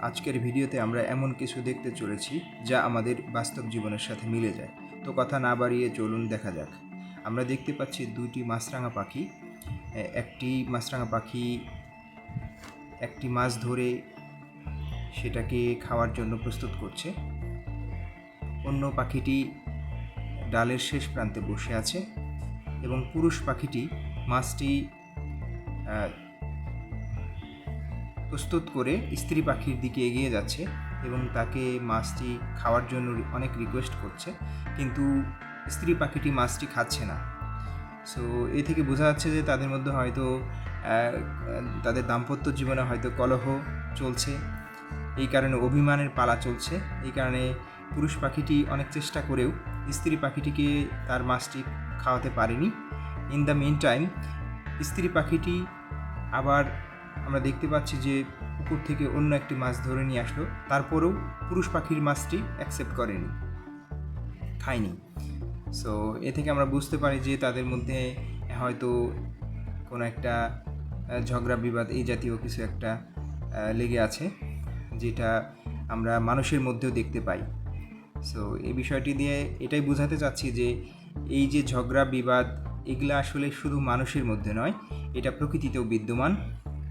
আজকের ভিডিওতে আমরা এমন কিছু দেখতে চলেছি যা আমাদের বাস্তব জীবনের সাথে মিলে যায়। তো কথা না বাড়িয়ে চলুন দেখা যাক। আমরা দেখতে পাচ্ছি দুইটি মাছরাঙা পাখি। একটি মাছরাঙা পাখি একটি মাছ ধরে সেটাকে খাওয়ার জন্য প্রস্তুত করছে। অন্য পাখিটি ডালের শেষ প্রান্তে বসে আছে এবং পুরুষ পাখিটি মাছটি প্রস্তুত করে স্ত্রী পাখির দিকে এগিয়ে যাচ্ছে এবং তাকে মাছটি খাওয়ার জন্য অনেক রিকোয়েস্ট করছে, কিন্তু স্ত্রী পাখিটি মাছটি খাচ্ছে না। সো এ থেকে বোঝা যাচ্ছে যে তাদের মধ্যে হয়তো তাদের দাম্পত্য জীবনে হয়তো কলহ চলছে। এই কারণে অভিমানের পালা চলছে। এই কারণে পুরুষ পাখিটি অনেক চেষ্টা করেও স্ত্রী পাখিটিকে তার মাছটি খাওয়াতে পারেনি। ইন দ্য মেন টাইম স্ত্রী পাখিটি আবার আমরা দেখতে পাচ্ছি যে পুকুর থেকে অন্য একটি মাছ ধরে নিয়ে আসলো। তারপরেও পুরুষ পাখির মাছটি অ্যাকসেপ্ট করেনি। খায়নি। সো এ থেকে আমরা বুঝতে পারি যে তাদের মধ্যে হয়তো কোনো একটা ঝগড়া, বিবাদ এই জাতীয় কিছু একটা লেগে আছে, যেটা আমরা মানুষের মধ্যেও দেখতে পাই। সো এই বিষয়টি দিয়ে এটাই বোঝাতে চাচ্ছি যে এই যে ঝগড়া, বিবাদ, এগুলো আসলে শুধু মানুষের মধ্যে নয়, এটা প্রকৃতিতেও বিদ্যমান।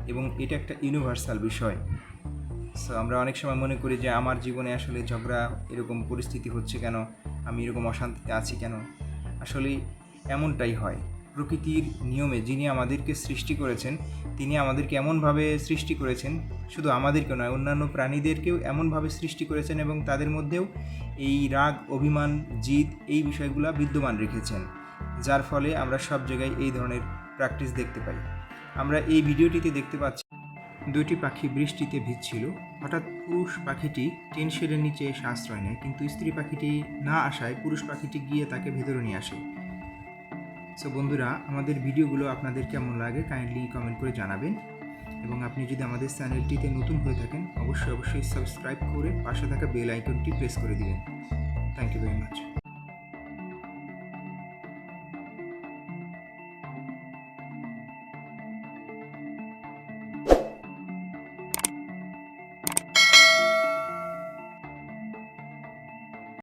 এবং এটা একটা ইউনিভার্সাল বিষয়। সো আমরা অনেক সময় মনে করি যে, আমার জীবনে আসলে ঝগড়া এরকম পরিস্থিতি হচ্ছে কেন? আমি এরকম অশান্তিতে আছি কেন? আসলে এমনটাই হয়। প্রকৃতির নিয়মে যিনি আমাদেরকে সৃষ্টি করেছেন, তিনি আমাদেরকে এমনভাবে সৃষ্টি করেছেন, শুধু আমাদেরকে নয়, অন্যান্য প্রাণীদেরকেও এমনভাবে সৃষ্টি করেছেন এবং তাদের মধ্যেও এই রাগ, অভিমান, জিদ এই বিষয়গুলো বিদ্যমান রেখেছেন। যার ফলে আমরা সব জায়গায় এই ধরনের প্র্যাকটিস দেখতে পাই। আমরা এই ভিডিওটিতে দেখতে পাচ্ছি দুটি পাখি বৃষ্টিতে ভিজছিল। হঠাৎ পুরুষ পাখিটি টেন শেডের নিচে আশ্রয় নেয়, কিন্তু স্ত্রী পাখিটি না আসায় পুরুষ পাখিটি গিয়ে তাকে ভেতরে নিয়ে আসে। সো বন্ধুরা, আমাদের ভিডিওগুলো আপনাদের কেমন লাগে কাইন্ডলি কমেন্ট করে জানাবেন। এবং আপনি যদি আমাদের চ্যানেলটিতে নতুন হয়ে থাকেন, অবশ্যই অবশ্যই সাবস্ক্রাইব করে পাশে থাকা বেল আইকনটি প্রেস করে দিবেন। Thank you very much